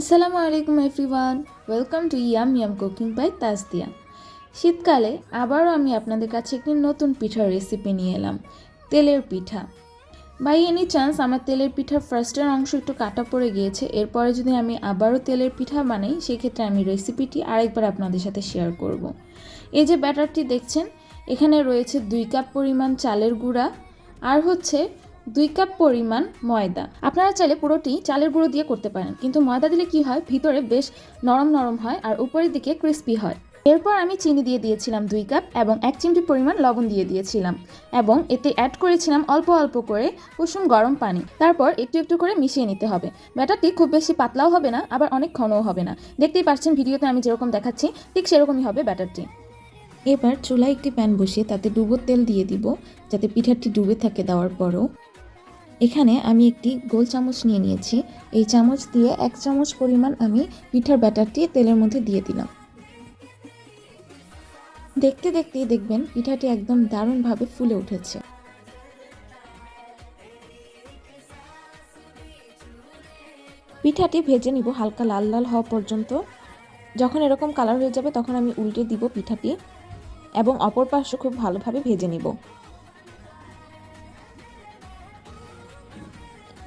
আসসালামু আলাইকুম everyone welcome to yum yum cooking by Tajdia শীতকালে আবারও আমি আপনাদের কাছে একটি নতুন পিঠার রেসিপি নিয়ে এলাম, তেলের পিঠা। বাই এনি চান্স আমার তেলের পিঠার ফার্স্টের অংশ একটু কাটা পড়ে গিয়েছে, এরপরে যদি আমি আবারও তেলের পিঠা বানাই, সেক্ষেত্রে আমি রেসিপিটি আরেকবার আপনাদের সাথে শেয়ার করব। এই যে ব্যাটারটি দেখছেন, এখানে রয়েছে দুই কাপ পরিমাণ চালের গুঁড়া, আর হচ্ছে দুই কাপ পরিমাণ ময়দা। আপনারা চাইলে পুরোটি চালের গুঁড়ো দিয়ে করতে পারেন, কিন্তু ময়দা দিলে কি হয়? ভিতরে বেশ নরম নরম হয় আর উপরের দিকে ক্রিস্পি হয়। এরপর আমি চিনি দিয়ে দিয়েছিলাম দুই কাপ এবং এক চিমটি পরিমাণ লবণ দিয়ে দিয়েছিলাম এবং এতে অ্যাড করেছিলাম অল্প অল্প করে কুসুম গরম পানি। তারপর একটু একটু করে মিশিয়ে নিতে হবে। ব্যাটারটি খুব বেশি পাতলাও হবে না, আবার অনেক ঘনও হবে না। দেখতেই পাচ্ছেন ভিডিওতে আমি যেরকম দেখাচ্ছি, ঠিক সেরকমই হবে ব্যাটারটি। এবার চুলায় একটি প্যান বসিয়ে তাতে ডুবো তেল দিয়ে দিব, যাতে পিঠাটি ডুবে থাকে দেওয়ার পরও। এখানে আমি একটি গোল চামচ নিয়ে নিয়েছি। এই চামচ দিয়ে এক চামচ পরিমাণ আমি পিঠার ব্যাটারটি তেলের মধ্যে দিয়ে দিলাম। দেখতে দেখতেই দেখবেন পিঠাটি একদম দারুণভাবে ফুলে উঠেছে। পিঠাটি ভেজে নিব হালকা লাল লাল হওয়া পর্যন্ত। যখন এরকম কালার হয়ে যাবে তখন আমি উল্টে দিব পিঠাটি এবং অপর পার্শ্ব খুব ভালোভাবে ভেজে নিব।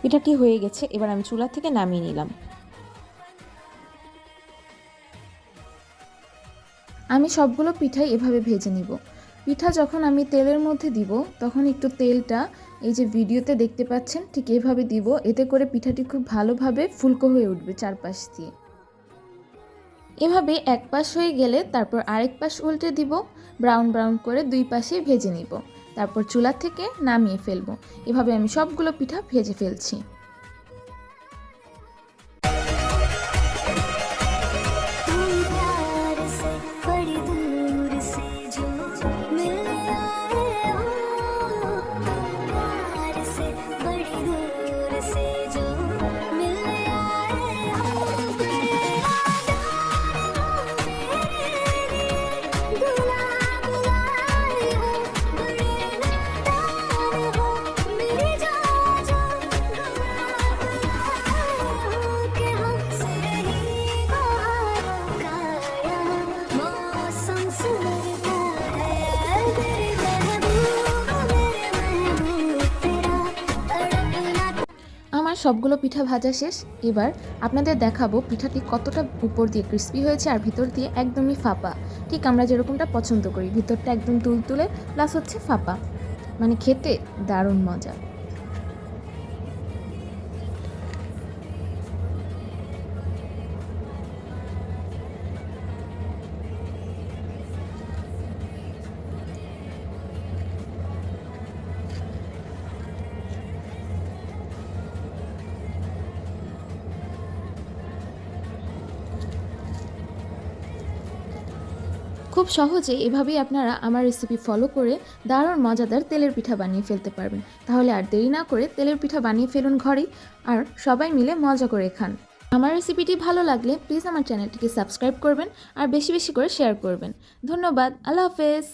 পিঠাটি হয়ে গেছে? এবার আমি চুলা থেকে নামিয়ে নিলাম। আমি সবগুলো পিঠাই এভাবে ভেজে নিব। পিঠা যখন আমি তেলের মধ্যে দিব, তখন একটু তেলটা এই যে ভিডিওতে দেখতে পাচ্ছেন, ঠিক এভাবে দিব। এতে করে পিঠাটি খুব ভালোভাবে ফুলকো হয়ে উঠবে চারপাশ দিয়ে। এভাবে এক পাশ হয়ে গেলে তারপর আরেক পাশ উল্টে দিব। ব্রাউন ব্রাউন করে দুই পাশে ভেজে নিব। তারপর চুলা থেকে নামিয়ে ফেলব। এভাবে আমি সবগুলো পিঠা ভেজে ফেলছি। সবগুলো পিঠা ভাজা শেষ। এবার আপনাদের দেখাবো পিঠাটি কতটা উপর দিয়ে ক্রিস্পি হয়েছে আর ভিতর দিয়ে একদমই ফাঁপা। ঠিক আমরা যেরকমটা পছন্দ করি, ভিতরটা একদম তুলতুলে প্লাস হচ্ছে ফাঁপা। মানে খেতে দারুণ মজা। খুব সহজে এভাবেই আপনারা আমার রেসিপি ফলো করে দারুণ মজাদার তেলের পিঠা বানিয়ে ফেলতে পারবেন। তাহলে আর দেরি না করে তেলের পিঠা বানিয়ে ফেলুন ঘরেই আর সবাই মিলে মজা করে খান। আমার রেসিপিটি ভালো লাগলে প্লিজ আমার চ্যানেলটিকে সাবস্ক্রাইব করবেন আর বেশি বেশি করে শেয়ার করবেন। ধন্যবাদ, আল্লাহ হাফেজ।